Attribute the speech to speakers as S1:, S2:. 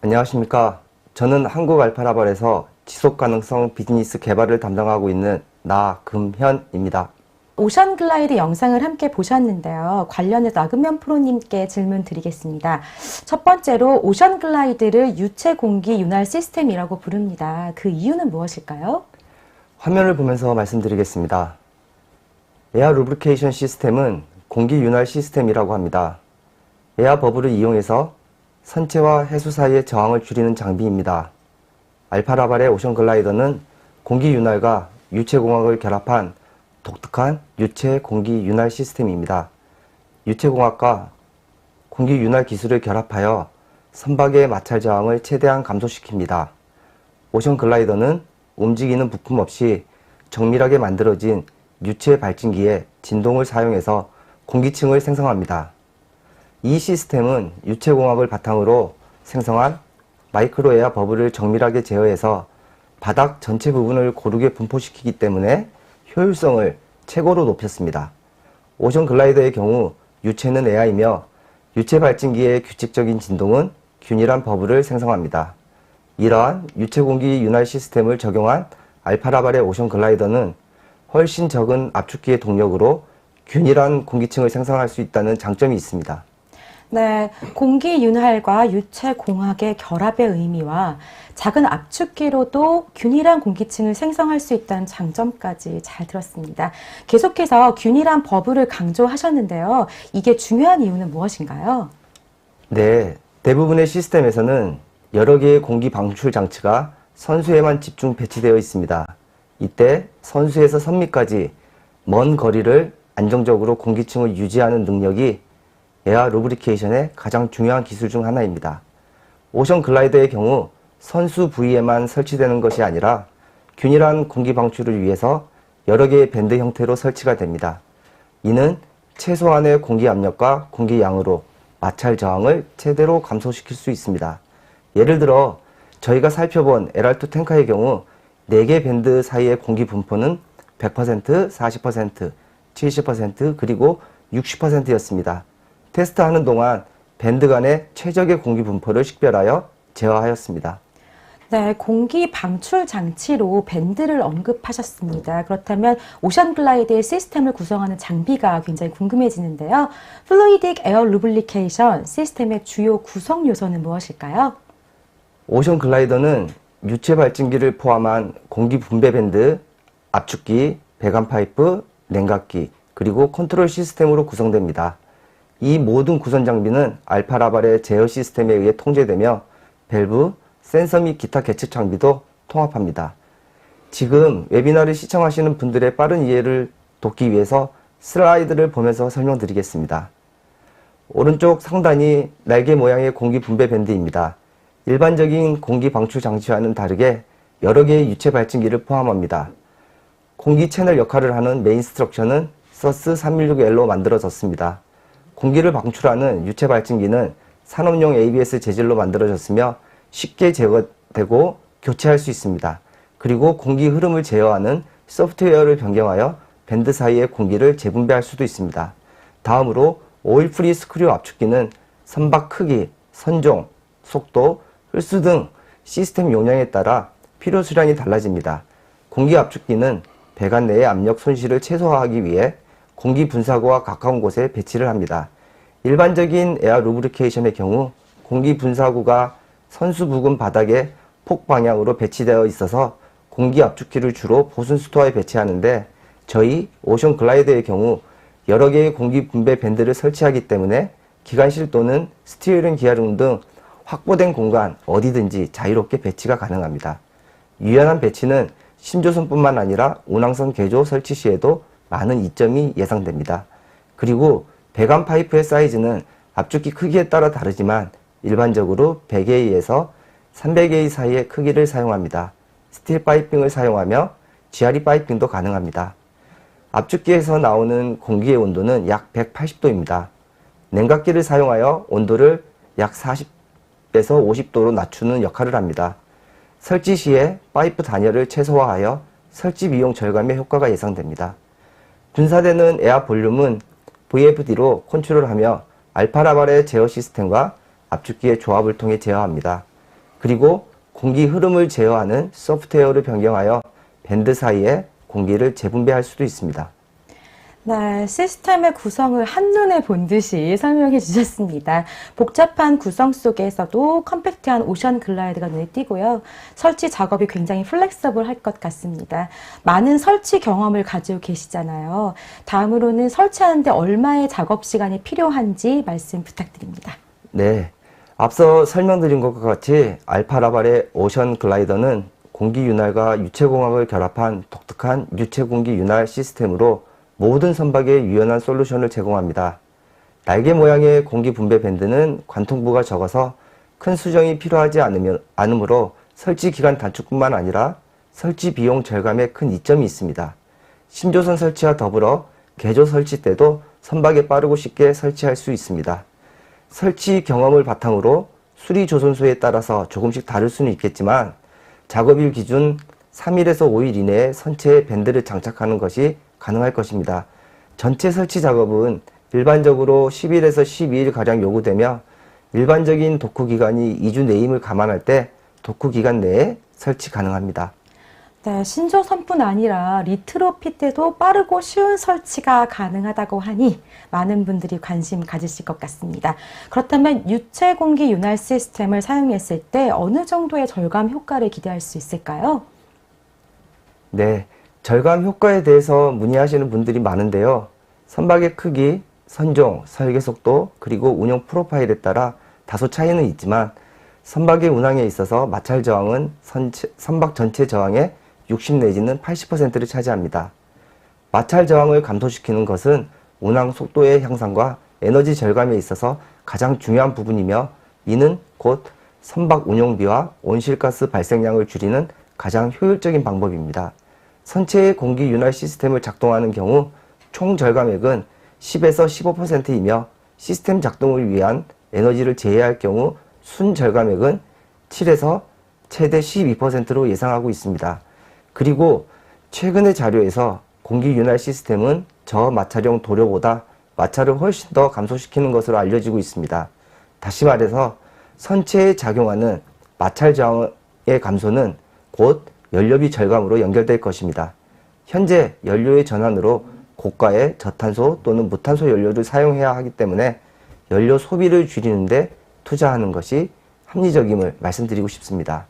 S1: 안녕하십니까. 저는 한국 알파라발에서 지속가능성 비즈니스 개발을 담당하고 있는 나금현입니다.
S2: 오션 글라이드 영상을 함께 보셨는데요. 관련해서 나금현 프로님께 질문 드리겠습니다. 첫 번째로 오션 글라이드를 유체 공기 윤활 시스템이라고 부릅니다. 그 이유는 무엇일까요?
S1: 화면을 보면서 말씀드리겠습니다. 에어 루브리케이션 시스템은 공기 윤활 시스템이라고 합니다. 에어 버블을 이용해서 선체와 해수 사이의 저항을 줄이는 장비입니다. 알파라발의 오션 글라이더는 공기 윤활과 유체 공학을 결합한 독특한 유체 공기 윤활 시스템입니다. 유체 공학과 공기 윤활 기술을 결합하여 선박의 마찰 저항을 최대한 감소시킵니다. 오션 글라이더는 움직이는 부품 없이 정밀하게 만들어진 유체 발진기에 진동을 사용해서 공기층을 생성합니다. 이 시스템은 유체공학을 바탕으로 생성한 마이크로에어 버블을 정밀하게 제어해서 바닥 전체 부분을 고르게 분포시키기 때문에 효율성을 최고로 높였습니다. 오션 글라이더의 경우 유체는 에어이며 유체 발진기의 규칙적인 진동은 균일한 버블을 생성합니다. 이러한 유체 공기 윤활 시스템을 적용한 알파라발의 오션 글라이더는 훨씬 적은 압축기의 동력으로 균일한 공기층을 생성할 수 있다는 장점이 있습니다.
S2: 네, 공기 윤활과 유체 공학의 결합의 의미와 작은 압축기로도 균일한 공기층을 생성할 수 있다는 장점까지 잘 들었습니다. 계속해서 균일한 버블을 강조하셨는데요. 이게 중요한 이유는 무엇인가요?
S1: 네, 대부분의 시스템에서는 여러 개의 공기 방출 장치가 선수에만 집중 배치되어 있습니다. 이때 선수에서 선미까지 먼 거리를 안정적으로 공기층을 유지하는 능력이 에어 루브리케이션의 가장 중요한 기술 중 하나입니다. 오션 글라이더의 경우 선수 부위에만 설치되는 것이 아니라 균일한 공기 방출을 위해서 여러 개의 밴드 형태로 설치가 됩니다. 이는 최소한의 공기 압력과 공기 양으로 마찰 저항을 최대로 감소시킬 수 있습니다. 예를 들어 저희가 살펴본 에랄투 탱커의 경우 4개 밴드 사이의 공기 분포는 100%, 40%, 70% 그리고 60%였습니다. 테스트하는 동안 밴드 간의 최적의 공기 분포를 식별하여 제어하였습니다.
S2: 네, 공기 방출 장치로 밴드를 언급하셨습니다. 그렇다면 오션 글라이드의 시스템을 구성하는 장비가 굉장히 궁금해지는데요. 플루이딕 에어 루블리케이션 시스템의 주요 구성 요소는 무엇일까요?
S1: 오션 글라이더는 유체 발진기를 포함한 공기 분배 밴드, 압축기, 배관 파이프, 냉각기, 그리고 컨트롤 시스템으로 구성됩니다. 이 모든 구성 장비는 알파라발의 제어 시스템에 의해 통제되며 밸브, 센서 및 기타 계측 장비도 통합합니다. 지금 웨비나를 시청하시는 분들의 빠른 이해를 돕기 위해서 슬라이드를 보면서 설명드리겠습니다. 오른쪽 상단이 날개 모양의 공기 분배 밴드입니다. 일반적인 공기 방출 장치와는 다르게 여러 개의 유체 발진기를 포함합니다. 공기 채널 역할을 하는 메인 스트럭처는 서스 316L로 만들어졌습니다. 공기를 방출하는 유체 발진기는 산업용 ABS 재질로 만들어졌으며 쉽게 제거되고 교체할 수 있습니다. 그리고 공기 흐름을 제어하는 소프트웨어를 변경하여 밴드 사이의 공기를 재분배할 수도 있습니다. 다음으로 오일 프리 스크류 압축기는 선박 크기, 선종, 속도, 흡수 등 시스템 용량에 따라 필요 수량이 달라집니다. 공기 압축기는 배관 내의 압력 손실을 최소화하기 위해 공기 분사구와 가까운 곳에 배치를 합니다. 일반적인 에어 루브리케이션의 경우 공기 분사구가 선수 부근 바닥에 폭 방향으로 배치되어 있어서 공기 압축기를 주로 보순 스토어에 배치하는데 저희 오션 글라이더의 경우 여러 개의 공기 분배 밴드를 설치하기 때문에 기관실 또는 스티어링 기아룸 등 확보된 공간 어디든지 자유롭게 배치가 가능합니다. 유연한 배치는 신조선뿐만 아니라 운항선 개조 설치 시에도 많은 이점이 예상됩니다. 그리고 배관 파이프의 사이즈는 압축기 크기에 따라 다르지만 일반적으로 100A에서 300A 사이의 크기를 사용합니다. 스틸 파이핑을 사용하며 GRE 파이핑도 가능합니다. 압축기에서 나오는 공기의 온도는 약 180도입니다. 냉각기를 사용하여 온도를 약 40에서 50도로 낮추는 역할을 합니다. 설치 시에 파이프 단열을 최소화하여 설치 비용 절감의 효과가 예상됩니다. 분사되는 에어 볼륨은 VFD로 컨트롤하며 알파라발의 제어 시스템과 압축기의 조합을 통해 제어합니다. 그리고 공기 흐름을 제어하는 소프트웨어를 변경하여 밴드 사이에 공기를 재분배할 수도 있습니다.
S2: 네, 시스템의 구성을 한눈에 본 듯이 설명해 주셨습니다. 복잡한 구성 속에서도 컴팩트한 오션 글라이드가 눈에 띄고요. 설치 작업이 굉장히 플렉서블 할 것 같습니다. 많은 설치 경험을 가지고 계시잖아요. 다음으로는 설치하는데 얼마의 작업 시간이 필요한지 말씀 부탁드립니다.
S1: 네. 앞서 설명드린 것과 같이 알파라발의 오션 글라이더는 공기 윤활과 유체 공학을 결합한 독특한 유체 공기 윤활 시스템으로 모든 선박에 유연한 솔루션을 제공합니다. 날개 모양의 공기 분배 밴드는 관통부가 적어서 큰 수정이 필요하지 않으므로 설치 기간 단축뿐만 아니라 설치 비용 절감에 큰 이점이 있습니다. 신조선 설치와 더불어 개조 설치 때도 선박에 빠르고 쉽게 설치할 수 있습니다. 설치 경험을 바탕으로 수리 조선소에 따라서 조금씩 다를 수는 있겠지만 작업일 기준 3일에서 5일 이내에 선체에 밴드를 장착하는 것이 가능할 것입니다. 전체 설치 작업은 일반적으로 10일에서 12일 가량 요구되며 일반적인 도쿠 기간이 2주 내임을 감안할 때 도쿠 기간 내에 설치 가능합니다.
S2: 네, 신조선뿐 아니라 리트로핏 때도 빠르고 쉬운 설치가 가능하다고 하니 많은 분들이 관심 가지실 것 같습니다. 그렇다면 유체 공기 윤활 시스템을 사용했을 때 어느 정도의 절감 효과를 기대할 수 있을까요?
S1: 네, 절감 효과에 대해서 문의하시는 분들이 많은데요. 선박의 크기, 선종, 설계 속도, 그리고 운영 프로파일에 따라 다소 차이는 있지만 선박의 운항에 있어서 마찰 저항은 선체- 선박 전체 저항의 60 내지는 80%를 차지합니다. 마찰 저항을 감소시키는 것은 운항 속도의 향상과 에너지 절감에 있어서 가장 중요한 부분이며 이는 곧 선박 운용비와 온실가스 발생량을 줄이는 가장 효율적인 방법입니다. 선체의 공기 윤활 시스템을 작동하는 경우 총 절감액은 10에서 15%이며 시스템 작동을 위한 에너지를 제외할 경우 순 절감액은 7에서 최대 12%로 예상하고 있습니다. 그리고 최근의 자료에서 공기 윤활 시스템은 저 마찰형 도료보다 마찰을 훨씬 더 감소시키는 것으로 알려지고 있습니다. 다시 말해서 선체에 작용하는 마찰 저항의 감소는 곧 연료비 절감으로 연결될 것입니다. 현재 연료의 전환으로 고가의 저탄소 또는 무탄소 연료를 사용해야 하기 때문에 연료 소비를 줄이는데 투자하는 것이 합리적임을 말씀드리고 싶습니다.